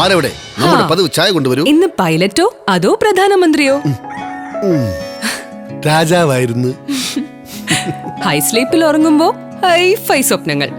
ആരെവിടെ? നമ്മുടെ പതിവ് ചായ കൊണ്ടുവരൂ. ഇന്ന് പൈലറ്റോ അതോ പ്രധാനമന്ത്രിയോ? രാജാവായിരുന്നു. ഹൈ സ്ലീപ്പിൽ ഉറങ്ങുമ്പോ ഹൈ ഫൈ സ്വപ്നങ്ങൾ.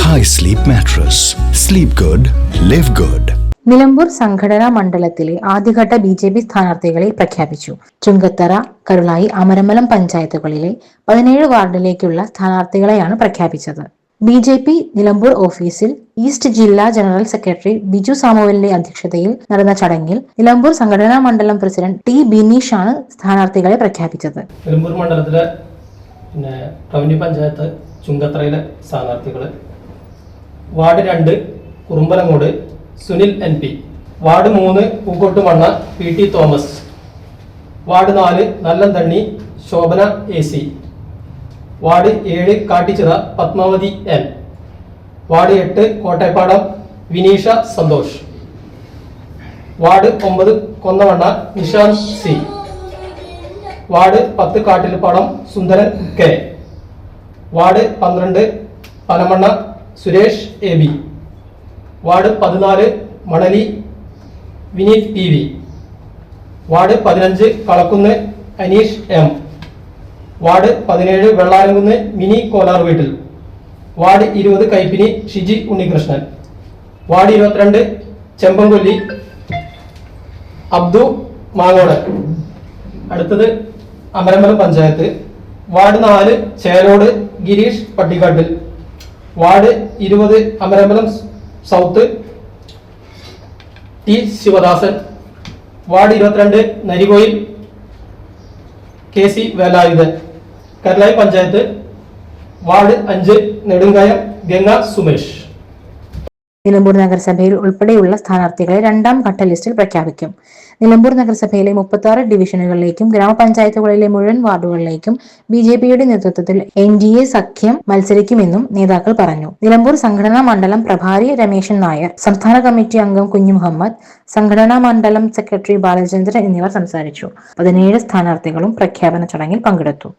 High sleep mattress sleep good live good. Nilambur സംഘടനാ മണ്ഡലത്തിലെ ആദ്യഘട്ട ബി ജെ പി സ്ഥാനാർത്ഥികളെ പ്രഖ്യാപിച്ചു. ചുങ്കത്തറ കരുളായി അമരമലം പഞ്ചായത്തുകളിലെ പതിനേഴ് വാർഡിലേക്കുള്ള സ്ഥാനാർത്ഥികളെയാണ് പ്രഖ്യാപിച്ചത്. ബി ജെ പി നിലമ്പൂർ ഓഫീസിൽ ഈസ്റ്റ് ജില്ലാ ജനറൽ സെക്രട്ടറി ബിജു സാമുവലിന്റെ അധ്യക്ഷതയിൽ നടന്ന ചടങ്ങിൽ നിലമ്പൂർ സംഘടനാ മണ്ഡലം പ്രസിഡന്റ് ടി ബിനീഷ് ആണ് സ്ഥാനാർത്ഥികളെ പ്രഖ്യാപിച്ചത്. നിലമ്പൂർ മണ്ഡലത്തിലെ പിന്നെ പഞ്ചായത്ത് ചുങ്കത്തറയിലെ സ്ഥാനാർത്ഥികൾ വാർഡ് രണ്ട് Kurumbalangode Sunil N P. Ward മൂന്ന് Pookottumanna P T Thomas. Ward നാല് Nallanthanni Shobhana A C. Ward ഏഴ് കാട്ടിച്ചിറ പത്മാവതി എൻ. വാർഡ് എട്ട് കോട്ടയപ്പാടം വിനീഷ സന്തോഷ്. വാർഡ് ഒമ്പത് കൊന്നവണ്ണ നിഷാന്ത് സി. വാർഡ് പത്ത് കാട്ടിൽപ്പാടം സുന്ദരൻ കെ. വാർഡ് പന്ത്രണ്ട് Panamanna Suresh A B. Ward പതിനാല് Manali Vineeth P V. Ward പതിനഞ്ച് Kalakkunnu Aneesh M. Ward പതിനേഴ് വെള്ളാരംകുന്ന് മിനി കോലാർ വീട്ടിൽ. വാർഡ് ഇരുപത് കൈപ്പിനി ഷിജി ഉണ്ണികൃഷ്ണൻ. വാർഡ് ഇരുപത്തിരണ്ട് ചെമ്പൻകൊല്ലി അബ്ദു മാങ്ങോട് അടുത്തത് അമരമ്പലം പഞ്ചായത്ത്. വാർഡ് നാല് ചേലോട് ഗിരീഷ് പട്ടിക്കാട്ടിൽ. വാർഡ് ഇരുപത് Amarambalam South. T Sivadasan ward ഇരുപത്തിരണ്ട് Narikoyil K C Velayudhan. Karulai panchayat ward അഞ്ച് നെടുങ്കായം ഗംഗ സുമേഷ്. നിലമ്പൂർ നഗരസഭയിൽ ഉൾപ്പെടെയുള്ള സ്ഥാനാർത്ഥികളെ രണ്ടാം ഘട്ട ലിസ്റ്റിൽ പ്രഖ്യാപിക്കും. നിലമ്പൂർ നഗരസഭയിലെ മുപ്പത്തി ഡിവിഷനുകളിലേക്കും ഗ്രാമപഞ്ചായത്തുകളിലെ മുഴുവൻ വാർഡുകളിലേക്കും ബി ജെ പിയുടെ നേതൃത്വത്തിൽ എൻ ഡി എ സഖ്യം മത്സരിക്കുമെന്നും നേതാക്കൾ പറഞ്ഞു. നിലമ്പൂർ സംഘടനാ മണ്ഡലം പ്രഭാരി രമേശൻ നായർ സംസ്ഥാന കമ്മിറ്റി അംഗം കുഞ്ഞു മുഹമ്മദ് സംഘടനാ മണ്ഡലം സെക്രട്ടറി ബാലചന്ദ്രൻ എന്നിവർ സംസാരിച്ചു. പതിനേഴ് സ്ഥാനാർത്ഥികളും പ്രഖ്യാപന ചടങ്ങിൽ പങ്കെടുത്തു.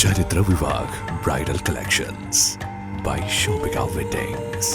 चरित्र विभाग bridal collections by Shobhika weddings